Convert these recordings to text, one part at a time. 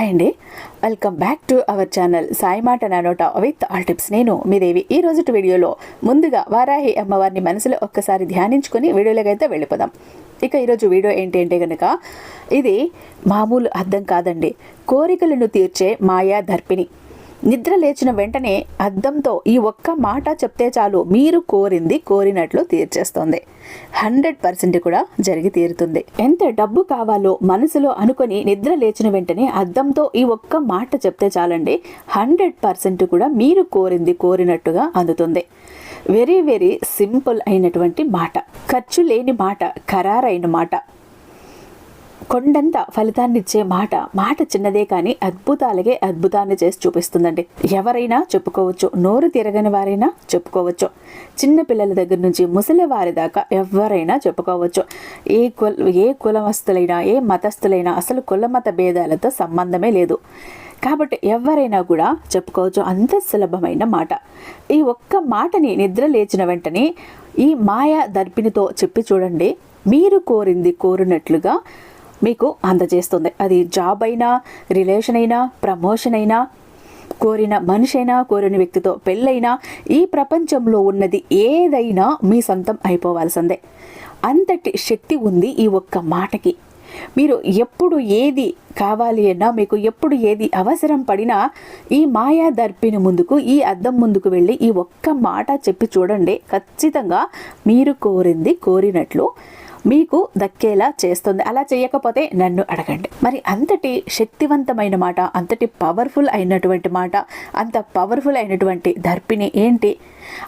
Hi అండి. Welcome back to our channel Sai మాట నానోట విత్ ఆల్ టిప్స్. నేను మీ దేవి. ఈ రోజుటి వీడియోలో ముందుగా వారాహి అమ్మవారిని మనసులో ఒక్కసారి ధ్యానించుకొని వీడియోలోకైతే వెళ్ళిపోదాం. ఇక ఈరోజు వీడియో ఏంటి అంటే కనుక ఇది మామూలు అర్థం కాదండి. కోరికలను తీర్చే మాయా దర్పిణి. నిద్ర లేచిన వెంటనే అద్దంతో ఈ ఒక్క మాట చెప్తే చాలు. మీరు కోరింది కోరినట్లు తీర్చేస్తుంది. హండ్రెడ్ పర్సెంట్ కూడా జరిగి తీరుతుంది. ఎంత డబ్బు కావాలో మనసులో అనుకొని నిద్ర లేచిన వెంటనే అద్దంతో ఈ ఒక్క మాట చెప్తే చాలండి. హండ్రెడ్ పర్సెంట్ కూడా మీరు కోరింది కోరినట్టుగా అందుతుంది. వెరీ వెరీ సింపుల్ అయినటువంటి మాట. ఖర్చు లేని మాట ఖరారైన మాట. కొండంత ఫలితాన్నిచ్చే మాట మాట చిన్నదే కానీ అద్భుతాలకే అద్భుతాన్ని చేసి చూపిస్తుందండి. ఎవరైనా చెప్పుకోవచ్చు. నోరు తిరగని వారైనా చెప్పుకోవచ్చు. చిన్న పిల్లల దగ్గర నుంచి ముసలి వారి దాకా ఎవరైనా చెప్పుకోవచ్చు. ఏ కుల ఏ కులమస్తులైనా ఏ మతస్థులైనా అసలు కులమత భేదాలతో సంబంధమే లేదు. కాబట్టి ఎవరైనా కూడా చెప్పుకోవచ్చు. అంత సులభమైన మాట. ఈ ఒక్క మాటని నిద్ర లేచిన వెంటనే ఈ మాయా దర్పినితో చెప్పి చూడండి. మీరు కోరింది కోరినట్లుగా మీకు అందజేస్తుంది. అది జాబ్ అయినా రిలేషన్ అయినా ప్రమోషన్ అయినా కోరిన మనిషి అయినా కోరిన వ్యక్తితో పెళ్ళైనా ఈ ప్రపంచంలో ఉన్నది ఏదైనా మీ సొంతం అయిపోవాల్సిందే. అంతటి శక్తి ఉంది ఈ ఒక్క మాటకి. మీరు ఎప్పుడు ఏది కావాలి అన్నా మీకు ఎప్పుడు ఏది అవసరం పడినా ఈ మాయా దర్పిని ముందుకు ఈ అద్దం ముందుకు వెళ్ళి ఈ ఒక్క మాట చెప్పి చూడండి. ఖచ్చితంగా మీరు కోరింది కోరినట్లు మీకు దక్కేలా చేస్తుంది. అలా చేయకపోతే నన్ను అడగండి. మరి అంతటి శక్తివంతమైన మాట అంతటి పవర్ఫుల్ అయినటువంటి మాట అంత పవర్ఫుల్ అయినటువంటి దర్పిణి ఏంటి?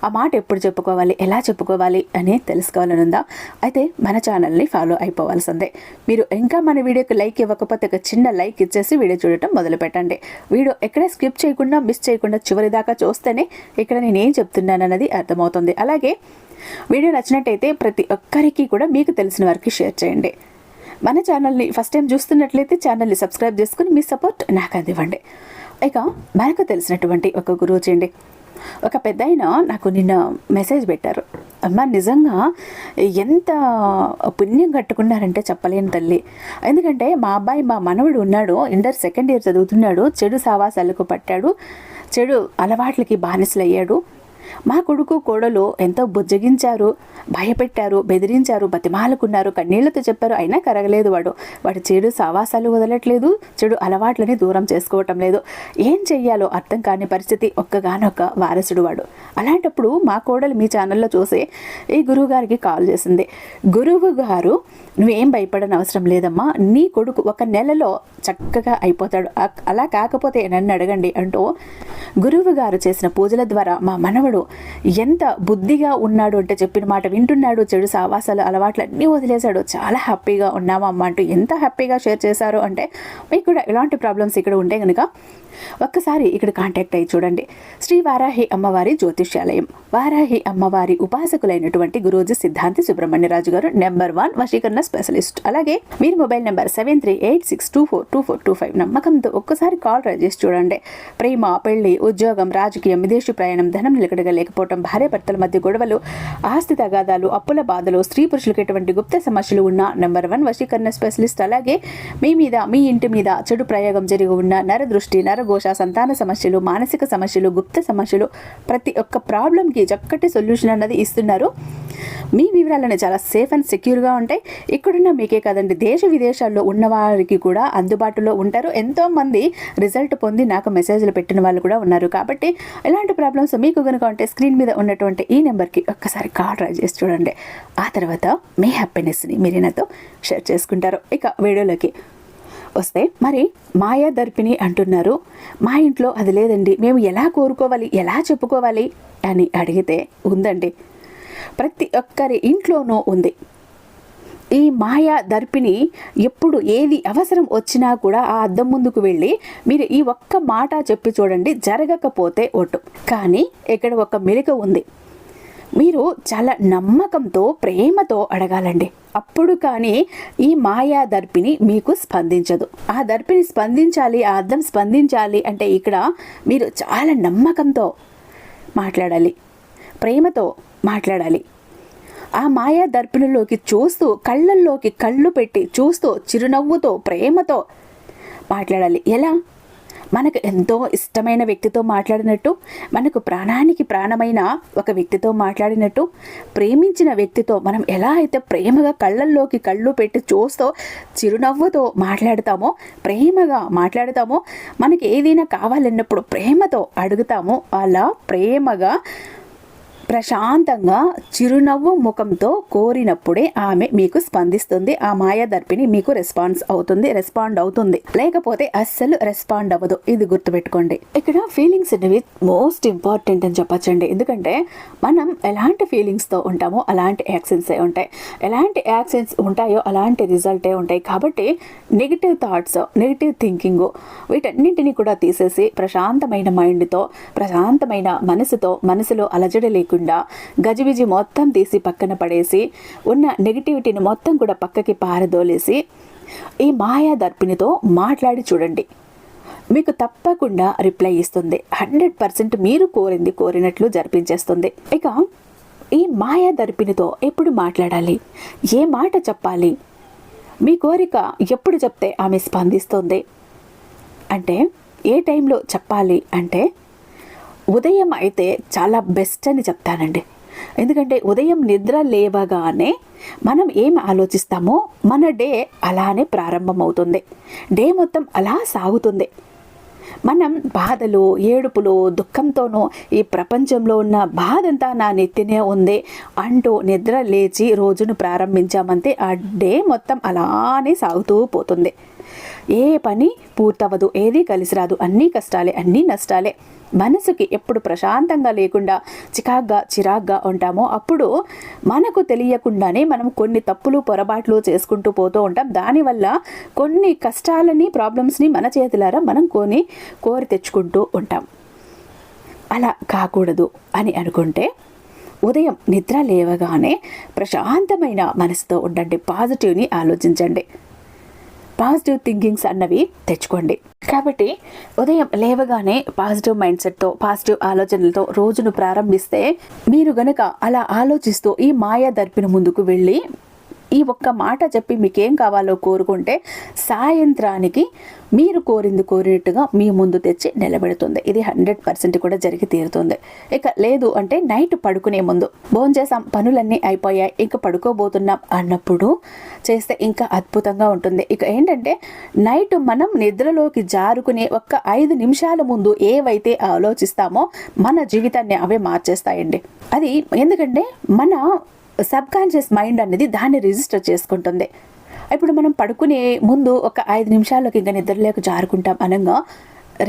ఆ మాట ఎప్పుడు చెప్పుకోవాలి ఎలా చెప్పుకోవాలి అని తెలుసుకోవాలనుందా? అయితే మన ఛానల్ని ఫాలో అయిపోవాల్సిందే. మీరు ఇంకా మన వీడియోకి లైక్ ఇవ్వకపోతే ఒక చిన్న లైక్ ఇచ్చేసి వీడియో చూడటం మొదలు పెట్టండి వీడియో ఎక్కడ స్కిప్ చేయకుండా మిస్ చేయకుండా చివరి దాకా చూస్తేనే ఇక్కడ నేను ఏం చెప్తున్నానన్నది అర్థమవుతుంది. అలాగే వీడియో నచ్చినట్టయితే ప్రతి ఒక్కరికి కూడా మీకు తెలిసిన వారికి షేర్ చేయండి. మన ఛానల్ని ఫస్ట్ టైం చూస్తున్నట్లయితే ఛానల్ని సబ్స్క్రైబ్ చేసుకుని మీ సపోర్ట్ నాకు అందివ్వండి. ఇక మనకు తెలిసినటువంటి ఒక గురువు చేయండి. ఒక పెద్ద నాకు నిన్న మెసేజ్ పెట్టారు. అమ్మ నిజంగా ఎంత పుణ్యం కట్టుకున్నారంటే చెప్పలేను తల్లి. ఎందుకంటే మా అబ్బాయి మా మనవడు ఉన్నాడు ఇంటర్ సెకండ్ ఇయర్ చదువుతున్నాడు చెడు సావాసాలకు పట్టాడు చెడు అలవాట్లకి బానిసలయ్యాడు. మా కొడుకు కోడలు ఎంతో బుజ్జగించారు భయపెట్టారు బెదిరించారు బతిమాలకున్నారు కన్నీళ్ళతో చెప్పారు అయినా కరగలేదు వాడు. వాడు చెడు సావాసాలు వదలట్లేదు చెడు అలవాట్లని దూరం చేసుకోవటం లేదు. ఏం చెయ్యాలో అర్థం కాని పరిస్థితి ఒక్కగానొక్క వారసుడు వాడు. అలాంటప్పుడు మా కోడలు మీ ఛానల్లో చూసి ఈ గురువు గారికి కాల్ చేసింది. గురువు గారు నువ్వేం భయపడని అవసరం లేదమ్మా నీ కొడుకు ఒక నెలలో చక్కగా అయిపోతాడు. అలా కాకపోతే నన్ను అడగండి అంటూ గురువు గారు చేసిన పూజల ద్వారా మా మనవడు ఎంత బుద్ధిగా ఉన్నాడు అంటే చెప్పిన మాట వింటున్నాడు. చెడు సావాసాలు అలవాట్లు అన్నీ వదిలేశాడు. చాలా హ్యాపీగా ఉన్నామమ్మ అంటూ ఎంత హ్యాపీగా షేర్ చేశారు అంటే మీకు కూడా ఎలాంటి ప్రాబ్లమ్స్ ఇక్కడ ఉంటే కనుక ఒక్కసారి ఇక్కడ కాంటాక్ట్ అయ్యి చూడండి. శ్రీ వారాహి అమ్మవారి జ్యోతిష్యాలయం. వారాహి అమ్మవారి ఉపాసకులైనటువంటి గురూజీ సిద్ధాంతి సుబ్రహ్మణ్యరాజు గారు నెంబర్ వన్ వశీకరణ స్పెషలిస్ట్. అలాగే మీరు mobile number seven three eight six two four two four two five నమ్మకంతో ఒక్కసారి కాల్ రైజ్ చేసి చూడండి. ప్రేమ పెళ్ళి ఉద్యోగం రాజకీయం విదేశీ ప్రయాణం ధనం నిలకడగా లేకపోవడం భార్య భర్తల మధ్య గొడవలు ఆస్తి తగాదాలు అప్పుల బాధలు స్త్రీ పురుషులకు ఎటువంటి గుప్త సమస్యలు ఉన్న నెంబర్ వన్ వశీకరణ స్పెషలిస్ట్ అలాగే మీ మీద మీ ఇంటి మీద చెడు ప్రయోగం జరిగి ఉన్న నరదృష్టి దృష్టి ఘోష సంతాన సమస్యలు మానసిక సమస్యలు గుప్త సమస్యలు ప్రతి ఒక్క ప్రాబ్లంకి చక్కటి సొల్యూషన్ అన్నది ఇస్తున్నారు. మీ వివరాలను చాలా సేఫ్ అండ్ సెక్యూర్గా ఉంటాయి. ఇక్కడున్న మీకే కదండి దేశ విదేశాల్లో ఉన్న వారికి కూడా అందుబాటులో ఉంటారు. ఎంతోమంది రిజల్ట్ పొంది నాకు మెసేజ్లు పెట్టిన వాళ్ళు కూడా ఉన్నారు. కాబట్టి ఎలాంటి ప్రాబ్లమ్స్ మీకు కనుక ఉంటే స్క్రీన్ మీద ఉన్నటువంటి ఈ నెంబర్కి ఒక్కసారి కాల్ ట్రై చేసి చూడండి. ఆ తర్వాత మీ హ్యాపీనెస్ని మీరు నాతో షేర్ చేసుకుంటారు. ఇక వీడియోలోకి వస్తే మరి మాయా దర్పిణి అంటున్నారు. మా ఇంట్లో అది లేదండి మేము ఎలా కోరుకోవాలి ఎలా చెప్పుకోవాలి అని అడిగితే ఉందండి. ప్రతి ఒక్కరి ఇంట్లోనూ ఉంది. ఈ మాయా దర్పిని ఎప్పుడు ఏది అవసరం వచ్చినా కూడా ఆ అద్దం ముందుకు వెళ్ళి మీరు ఈ ఒక్క మాట చెప్పి చూడండి జరగకపోతే ఒట్టు. కానీ ఇక్కడ ఒక మెలిక ఉంది. మీరు చాలా నమ్మకంతో ప్రేమతో అడగాలండి. అప్పుడు కానీ ఈ మాయా దర్పిని మీకు స్పందించదు. ఆ దర్పిని స్పందించాలి ఆ అర్థం స్పందించాలి అంటే ఇక్కడ మీరు చాలా నమ్మకంతో మాట్లాడాలి. ప్రేమతో మాట్లాడాలి. ఆ మాయా దర్పిణిలోకి చూస్తూ కళ్ళల్లోకి కళ్ళు పెట్టి చూస్తూ చిరునవ్వుతో ప్రేమతో మాట్లాడాలి. ఎలా? మనకు ఎంతో ఇష్టమైన వ్యక్తితో మాట్లాడినట్టు మనకు ప్రాణానికి ప్రాణమైన ఒక వ్యక్తితో మాట్లాడినట్టు ప్రేమించిన వ్యక్తితో మనం ఎలా అయితే ప్రేమగా కళ్ళల్లోకి కళ్ళు పెట్టి చూస్తూ చిరునవ్వుతో మాట్లాడతామో ప్రేమగా మాట్లాడతామో మనకి ఏదైనా కావాలన్నప్పుడు ప్రేమతో అడుగుతామో అలా ప్రేమగా ప్రశాంతంగా చిరునవ్వు ముఖంతో కోరినప్పుడే ఆమె మీకు స్పందిస్తుంది. ఆ మాయాదర్పిని మీకు రెస్పాన్స్ అవుతుంది రెస్పాండ్ అవుతుంది. లేకపోతే అస్సలు రెస్పాండ్ అవ్వదు. ఇది గుర్తుపెట్టుకోండి. ఇక్కడ ఫీలింగ్స్ అనేవి మోస్ట్ ఇంపార్టెంట్ అని చెప్పచ్చండి. ఎందుకంటే మనం ఎలాంటి ఫీలింగ్స్తో ఉంటామో అలాంటి యాక్షన్సే ఉంటాయి. ఎలాంటి యాక్షన్స్ ఉంటాయో అలాంటి రిజల్టే ఉంటాయి. కాబట్టి నెగిటివ్ థాట్స్ నెగిటివ్ థింకింగ్ వీటన్నింటినీ కూడా తీసేసి ప్రశాంతమైన మైండ్తో ప్రశాంతమైన మనసుతో మనసులో అలజడి లేకుండా గజిబిజి మొత్తం తీసి పక్కన పడేసి ఉన్న నెగిటివిటీని మొత్తం కూడా పక్కకి పారదోలేసి ఈ మాయా దర్పినితో మాట్లాడి చూడండి. మీకు తప్పకుండా రిప్లై ఇస్తుంది. హండ్రెడ్ పర్సెంట్ మీరు కోరింది కోరినట్లు జరిపించేస్తుంది. ఇక ఈ మాయా దర్పినితో ఎప్పుడు మాట్లాడాలి? ఏ మాట చెప్పాలి? మీ కోరిక ఎప్పుడు చెప్తే ఆమె స్పందిస్తుంది? అంటే ఏ టైంలో చెప్పాలి? అంటే ఉదయం అయితే చాలా బెస్ట్ అని చెప్తానండి. ఎందుకంటే ఉదయం నిద్ర లేవగానే మనం ఏం ఆలోచిస్తామో మన డే అలానే ప్రారంభమవుతుంది. డే మొత్తం అలా సాగుతుంది. మనం బాధలు ఏడుపులు దుఃఖంతోనూ ఈ ప్రపంచంలో ఉన్న బాధంతా నా నెత్తినే ఉంది అంటూ నిద్ర లేచి రోజును ప్రారంభించామంటే ఆ డే మొత్తం అలానే సాగుతూ పోతుంది. ఏ పని పూర్తవ్వదు ఏది కలిసి రాదు అన్నీ కష్టాలే అన్నీ నష్టాలే. మనసుకి ఎప్పుడు ప్రశాంతంగా లేకుండా చికాగ్గా చిరాగ్గా ఉంటామో అప్పుడు మనకు తెలియకుండానే మనం కొన్ని తప్పులు పొరపాట్లు చేసుకుంటూ పోతూ ఉంటాం. దానివల్ల కొన్ని కష్టాలని ప్రాబ్లమ్స్ని మన చేతులారా మనం కొని కోరి తెచ్చుకుంటూ ఉంటాం. అలా కాకూడదు అని అనుకుంటే ఉదయం నిద్ర లేవగానే ప్రశాంతమైన మనసుతో ఉండండి. పాజిటివ్ని ఆలోచించండి. పాజిటివ్ థింకింగ్స్ అన్నవి తెచ్చుకోండి. కాబట్టి ఉదయం లేవగానే పాజిటివ్ మైండ్ సెట్తో పాజిటివ్ ఆలోచనలతో రోజును ప్రారంభిస్తే మీరు గనక అలా ఆలోచిస్తూ ఈ మాయా దర్పిన ముందుకు వెళ్ళి ఈ ఒక్క మాట చెప్పి మీకేం కావాలో కోరుకుంటే సాయంత్రానికి మీరు కోరింది కోరినట్టుగా మీ ముందు తెచ్చి నిలబెడుతుంది. ఇది హండ్రెడ్ పర్సెంట్ కూడా జరిగి తీరుతుంది. ఇక లేదు అంటే నైట్ పడుకునే ముందు భోంచేసాం పనులన్నీ అయిపోయాయి ఇంకా పడుకోబోతున్నాం అన్నప్పుడు చేస్తే ఇంకా అద్భుతంగా ఉంటుంది. ఇక ఏంటంటే నైట్ మనం నిద్రలోకి జారుకునే ఒక్క ఐదు నిమిషాల ముందు ఏవైతే ఆలోచిస్తామో మన జీవితాన్ని అవే మార్చేస్తాయండి. అది ఎందుకంటే మన సబ్ కాన్షియస్ మైండ్ అనేది దాన్ని రిజిస్టర్ చేసుకుంటుంది. ఇప్పుడు మనం పడుకునే ముందు ఒక ఐదు నిమిషాల్లోకి ఇంకా నిద్రలేక జారుకుంటాం అనగా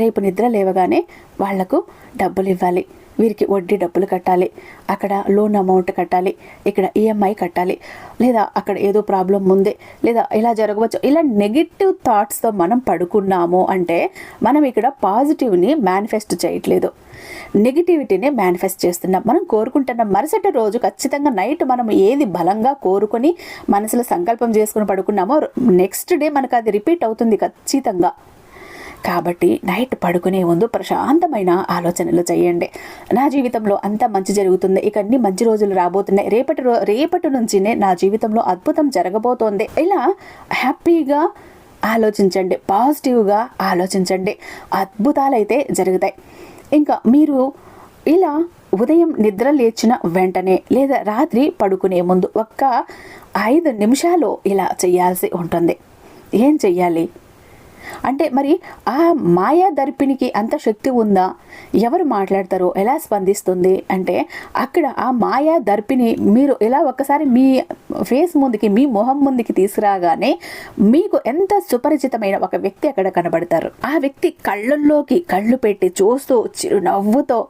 రేపు నిద్ర లేవగానే వాళ్ళకు డబ్బులు ఇవ్వాలి. వీరికి వడ్డీ డబ్బులు కట్టాలి. అక్కడ లోన్ అమౌంట్ కట్టాలి. ఇక్కడ ఈఎంఐ కట్టాలి. లేదా అక్కడ ఏదో ప్రాబ్లం ఉంది. లేదా ఇలా జరగవచ్చు. ఇలా నెగిటివ్ థాట్స్తో మనం పడుకున్నాము అంటే మనం ఇక్కడ పాజిటివ్ని మేనిఫెస్ట్ చేయట్లేదు. నెగిటివిటీని మేనిఫెస్ట్ చేస్తున్నాం. మనం కోరుకుంటున్న మరుసటి రోజు ఖచ్చితంగా నైట్ మనం ఏది బలంగా కోరుకొని మనసులో సంకల్పం చేసుకుని పడుకున్నామో నెక్స్ట్ డే మనకు అది రిపీట్ అవుతుంది ఖచ్చితంగా. కాబట్టి నైట్ పడుకునే ముందు ప్రశాంతమైన ఆలోచనలు చేయండి. నా జీవితంలో అంత మంచి జరుగుతుంది. ఇక అన్ని మంచి రోజులు రాబోతున్నాయి. రేపటి రో రేపటి నుంచినే నా జీవితంలో అద్భుతం జరగబోతోంది. ఇలా హ్యాపీగా ఆలోచించండి. పాజిటివ్గా ఆలోచించండి. అద్భుతాలైతే జరుగుతాయి. ఇంకా మీరు ఇలా ఉదయం నిద్ర లేచిన వెంటనే లేదా రాత్రి పడుకునే ముందు ఒక్క ఐదు నిమిషాలు ఇలా చేయాల్సి ఉంటుంది. ఏం చెయ్యాలి? అంటే మరి ఆ మాయా దర్పినికి అంత శక్తి ఉందా? ఎవరు మాట్లాడతారో ఎలా స్పందిస్తుంది? అంటే అక్కడ ఆ మాయా దర్పిని మీరు ఎలా ఒక్కసారి మీ ఫేస్ ముందుకి మీ మొహం ముందుకి తీసుకురాగానే మీకు ఎంత సుపరిచితమైన ఒక వ్యక్తి అక్కడ కనబడతారు. ఆ వ్యక్తి కళ్ళల్లోకి కళ్ళు పెట్టి చూస్తూ చిరునవ్వుతో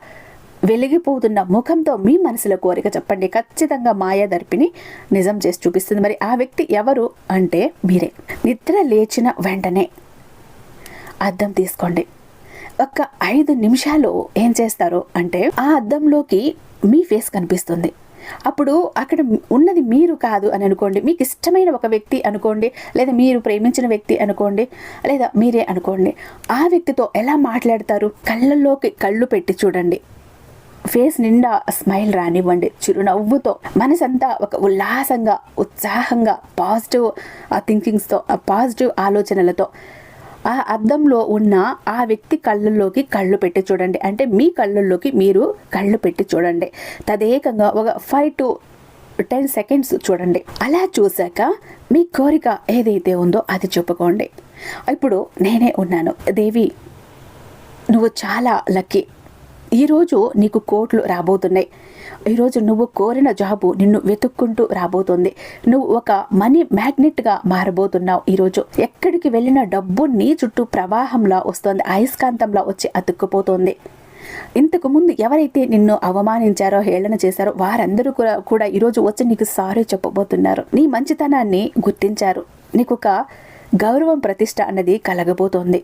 వెలిగిపోతున్న ముఖంతో మీ మనసులో కోరిక చెప్పండి. ఖచ్చితంగా మాయా దర్పిని నిజం చేసి చూపిస్తుంది. మరి ఆ వ్యక్తి ఎవరు అంటే మీరే. నిద్ర లేచిన వెంటనే అద్దం తీసుకోండి. ఒక్క ఐదు నిమిషాలు ఏం చేస్తారు అంటే ఆ అద్దంలోకి మీ ఫేస్ కనిపిస్తుంది. అప్పుడు అక్కడ ఉన్నది మీరు కాదు అని అనుకోండి. మీకు ఇష్టమైన ఒక వ్యక్తి అనుకోండి లేదా మీరు ప్రేమించిన వ్యక్తి అనుకోండి లేదా మీరే అనుకోండి. ఆ వ్యక్తితో ఎలా మాట్లాడతారు? కళ్ళల్లోకి కళ్ళు పెట్టి చూడండి. ఫేస్ నిండా స్మైల్ రానివ్వండి. చిరునవ్వుతో మనసంతా ఒక ఉల్లాసంగా ఉత్సాహంగా పాజిటివ్ థింకింగ్స్తో పాజిటివ్ ఆలోచనలతో ఆ అద్దంలో ఉన్న ఆ వ్యక్తి కళ్ళల్లోకి కళ్ళు పెట్టి చూడండి. అంటే మీ కళ్ళల్లోకి మీరు కళ్ళు పెట్టి చూడండి. తదేకంగా ఒక ఫైవ్ టు టెన్ సెకండ్స్ చూడండి. అలా చూశాక మీ కోరిక ఏదైతే ఉందో అది చెప్పుకోండి. ఇప్పుడు నేనే ఉన్నాను. దేవి నువ్వు చాలా లక్కీ ఈరోజు నీకు కోట్లు రాబోతున్నాయి. ఈరోజు నువ్వు కోరిన జాబు నిన్ను వెతుక్కుంటూ రాబోతుంది. నువ్వు ఒక మనీ మ్యాగ్నెట్గా మారబోతున్నావు ఈరోజు ఎక్కడికి వెళ్ళిన డబ్బు నీ చుట్టూ ప్రవాహంలా వస్తుంది. అయస్కాంతంలా వచ్చి అతుక్కుపోతుంది. ఇంతకుముందు ఎవరైతే నిన్ను అవమానించారో హేళన చేశారో వారందరూ కూడా కూడా ఈరోజు వచ్చి నీకు సారీ చెప్పబోతున్నారు. నీ మంచితనాన్ని గుర్తించారు. నీకు ఒక గౌరవం ప్రతిష్ట అన్నది కలగబోతోంది.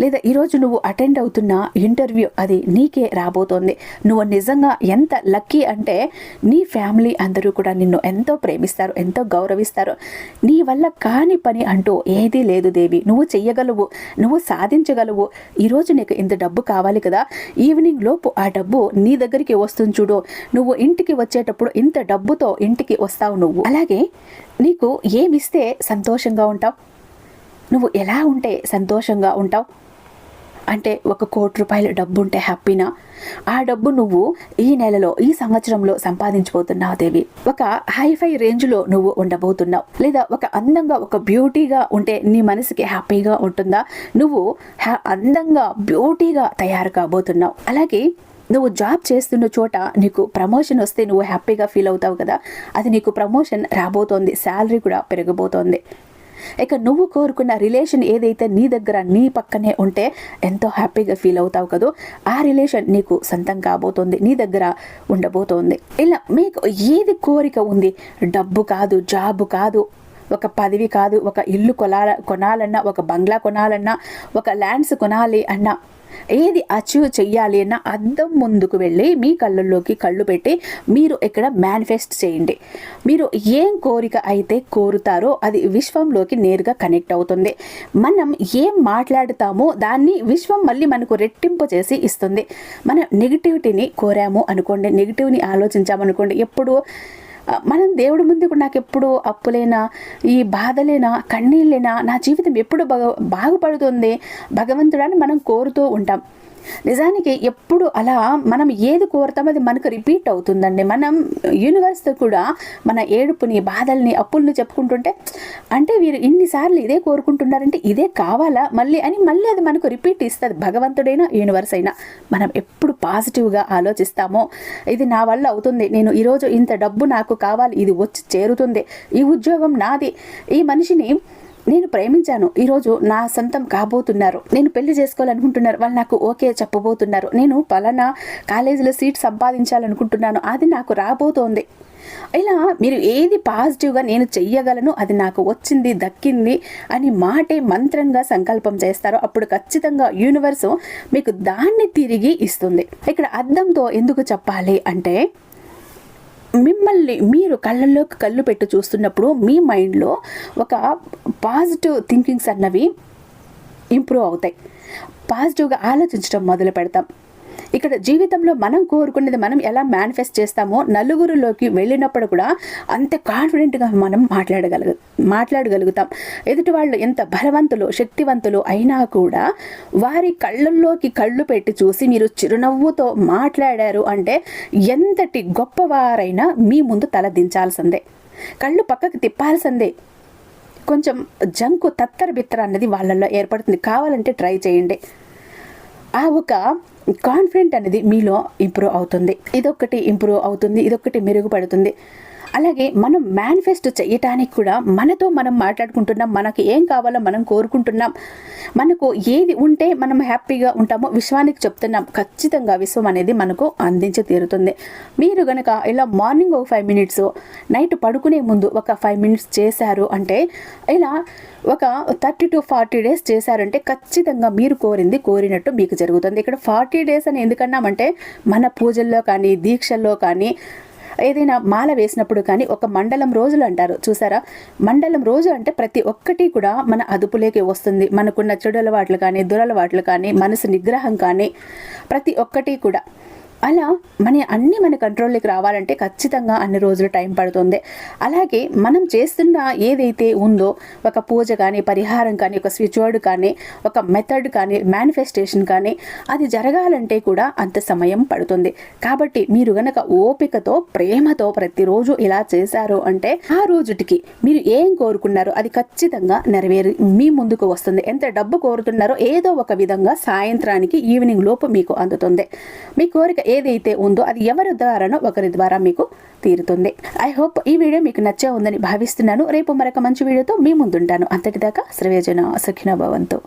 లేదా ఈరోజు నువ్వు అటెండ్ అవుతున్న ఇంటర్వ్యూ అది నీకే రాబోతోంది. నువ్వు నిజంగా ఎంత లక్కీ అంటే నీ ఫ్యామిలీ అందరూ కూడా నిన్ను ఎంతో ప్రేమిస్తారు ఎంతో గౌరవిస్తారు. నీ వల్ల కాని పని అంటూ ఏదీ లేదు దేవి. నువ్వు చెయ్యగలవు నువ్వు సాధించగలవు. ఈరోజు నీకు ఇంత డబ్బు కావాలి కదా. ఈవినింగ్ లోపు ఆ డబ్బు నీ దగ్గరికి వస్తుంది చూడు. నువ్వు ఇంటికి వచ్చేటప్పుడు ఇంత డబ్బుతో ఇంటికి వస్తావు నువ్వు. అలాగే నీకు ఏమిస్తే సంతోషంగా ఉంటావు? నువ్వు ఎలా ఉంటే సంతోషంగా ఉంటావు? అంటే ఒక కోటి రూపాయల డబ్బు ఉంటే హ్యాపీనా? ఆ డబ్బు నువ్వు ఈ నెలలో ఈ సంవత్సరంలో సంపాదించబోతున్నావు దేవి? ఒక హైఫై రేంజ్లో నువ్వు ఉండబోతున్నావు. లేదా ఒక అందంగా ఒక బ్యూటీగా ఉంటే నీ మనసుకి హ్యాపీగా ఉంటుందా? నువ్వు అందంగా బ్యూటీగా తయారు కాబోతున్నావు. అలాగే నువ్వు జాబ్ చేస్తున్న చోట నీకు ప్రమోషన్ వస్తే నువ్వు హ్యాపీగా ఫీల్ అవుతావు కదా? అది నీకు ప్రమోషన్ రాబోతోంది. శాలరీ కూడా పెరగబోతోంది ఇక నువ్వు కోరుకున్న రిలేషన్ ఏదైతే నీ దగ్గర నీ పక్కనే ఉంటే ఎంతో హ్యాపీగా ఫీల్ అవుతావు కదో? ఆ రిలేషన్ నీకు సొంతం కాబోతోంది నీ దగ్గర ఉండబోతోంది. ఇలా మీకు ఏది కోరిక ఉంది? డబ్బు కాదు జాబు కాదు ఒక పదవి కాదు ఒక ఇల్లు కొనాల కొనాలన్నా ఒక బంగ్లా కొనాలన్నా ఒక ల్యాండ్స్ కొనాలి అన్నా ఏది అచీవ్ చెయ్యాలి అన్న అద్దం ముందుకు వెళ్ళి మీ కళ్ళల్లోకి కళ్ళు పెట్టి మీరు ఇక్కడ మేనిఫెస్ట్ చేయండి. మీరు ఏం కోరిక అయితే కోరుతారో అది విశ్వంలోకి నేరుగా కనెక్ట్ అవుతుంది. మనం ఏం మాట్లాడుతామో దాన్ని విశ్వం మళ్ళీ మనకు రెట్టింపు చేసి ఇస్తుంది. మనం నెగిటివిటీని కోరాము అనుకోండి నెగిటివ్ని ఆలోచించామనుకోండి ఎప్పుడు మనం దేవుడి ముందు కూడా నాకు ఎప్పుడు అప్పులేనా ఈ బాధలేనా కన్నీళ్ళేనా నా జీవితం ఎప్పుడు బాగుపడుతుంది భగవంతుడని మనం కోరుతూ ఉంటాం. నిజానికి ఎప్పుడు అలా మనం ఏది కోరుతామో అది మనకు రిపీట్ అవుతుందండి. మనం యూనివర్స్తో కూడా మన ఏడుపుని బాధల్ని అప్పుల్ని చెప్పుకుంటుంటే అంటే వీరు ఇన్నిసార్లు ఇదే కోరుకుంటున్నారంటే ఇదే కావాలా? మళ్ళీ అని మళ్ళీ అది మనకు రిపీట్ ఇస్తుంది. భగవంతుడైనా యూనివర్స్ అయినా మనం ఎప్పుడు పాజిటివ్గా ఆలోచిస్తామో ఇది నా వల్ల అవుతుంది. నేను ఈరోజు ఇంత డబ్బు నాకు కావాలి ఇది వచ్చి చేరుతుంది. ఈ ఉద్యోగం నాది. ఈ మనిషిని నేను ప్రేమించాను. ఈరోజు నా సొంతం కాబోతున్నారు. నేను పెళ్ళి చేసుకోవాలనుకుంటున్నారు. వాళ్ళు నాకు ఓకే చెప్పబోతున్నారు. నేను పలానా కాలేజీలో సీట్ సంపాదించాలనుకుంటున్నాను. అది నాకు రాబోతోంది. ఇలా మీరు ఏది పాజిటివ్గా నేను చెయ్యగలను? అది నాకు వచ్చింది దక్కింది అని మాటే మంత్రంగా సంకల్పం చేస్తారో. అప్పుడు ఖచ్చితంగా యూనివర్సు మీకు దాన్ని తిరిగి ఇస్తుంది. ఇక్కడ అర్థంతో ఎందుకు చెప్పాలి అంటే మిమ్మల్ని మీరు కళ్ళల్లోకి కళ్ళు పెట్టి చూస్తున్నప్పుడు మీ మైండ్లో ఒక పాజిటివ్ థింకింగ్స్ అన్నవి ఇంప్రూవ్ అవుతాయి. పాజిటివ్గా ఆలోచించడం మొదలు పెడతాం. ఇక్కడ జీవితంలో మనం కోరుకునేది మనం ఎలా మేనిఫెస్ట్ చేస్తామో నలుగురిలోకి వెళ్ళినప్పుడు కూడా అంత కాన్ఫిడెంట్గా మనం మాట్లాడగలుగు మాట్లాడగలుగుతాం. ఎదుటి వాళ్ళు ఎంత బలవంతులు శక్తివంతులు అయినా కూడా వారి కళ్ళల్లోకి కళ్ళు పెట్టి చూసి మీరు చిరునవ్వుతో మాట్లాడారు అంటే ఎంతటి గొప్పవారైనా మీ ముందు తల దించాల్సిందే. కళ్ళు పక్కకి తిప్పాల్సిందే. కొంచెం జంకు తత్తర బిత్తర అన్నది వాళ్ళల్లో ఏర్పడుతుంది. కావాలంటే ట్రై చేయండి. ఆ ఒక కాన్ఫిడెంట్ అనేది మీలో ఇంప్రూవ్ అవుతుంది. ఇదొక్కటి ఇంప్రూవ్ అవుతుంది. ఇదొక్కటి మెరుగుపడుతుంది. అలాగే మనం మేనిఫెస్ట్ చేయటానికి కూడా మనతో మనం మాట్లాడుకుంటున్నాం మనకి ఏం కావాలో మనం కోరుకుంటున్నాం మనకు ఏది ఉంటే మనం హ్యాపీగా ఉంటామో విశ్వానికి చెప్తున్నాం ఖచ్చితంగా విశ్వం అనేది మనకు అందించి తీరుతుంది. మీరు గనక ఇలా మార్నింగ్ ఒక ఫైవ్ మినిట్స్ నైట్ పడుకునే ముందు ఒక ఫైవ్ మినిట్స్ చేశారు అంటే ఇలా ఒక థర్టీ టు ఫార్టీ డేస్ చేశారంటే ఖచ్చితంగా మీరు కోరింది కోరినట్టు మీకు జరుగుతుంది. ఇక్కడ ఫార్టీ డేస్ అని ఎందుకన్నామంటే మన పూజల్లో కానీ దీక్షల్లో కానీ ఏదైనా మాల వేసినప్పుడు కానీ ఒక మండలం రోజులు అంటారు. చూసారా? మండలం రోజు అంటే ప్రతి ఒక్కటి కూడా మన అదుపులోకి వస్తుంది. మనకున్న చెడు అలవాట్లు కానీ దురలవాట్లు కానీ మనసు నిగ్రహం కానీ ప్రతి ఒక్కటి కూడా. అలా మన అన్ని మన కంట్రోల్లోకి రావాలంటే ఖచ్చితంగా అన్ని రోజులు టైం పడుతుంది. అలాగే మనం చేస్తున్న ఏదైతే ఉందో ఒక పూజ కానీ పరిహారం కానీ ఒక స్విచ్ వర్డ్ కానీ ఒక మెథడ్ కానీ మేనిఫెస్టేషన్ కానీ అది జరగాలంటే కూడా అంత సమయం పడుతుంది. కాబట్టి మీరు గనక ఓపికతో ప్రేమతో ప్రతిరోజు ఇలా చేశారు అంటే ఆ రోజుటికి మీరు ఏం కోరుకున్నారో అది ఖచ్చితంగా నెరవేరి మీ ముందుకు వస్తుంది. ఎంత డబ్బు కోరుతున్నారో ఏదో ఒక విధంగా సాయంత్రానికి ఈవినింగ్ లోపు మీకు అందుతుంది. మీ కోరిక ఏదైతే ఉందో అది ఎవరి ద్వారానో ఒకరి ద్వారా మీకు తీరుతుంది. ఐ హోప్ ఈ వీడియో మీకు నచ్చే ఉందని భావిస్తున్నాను. రేపు మరొక మంచి వీడియోతో మీ ముందుంటాను. అంతటిదాకా శ్రవేజన సఖిన భవంతు.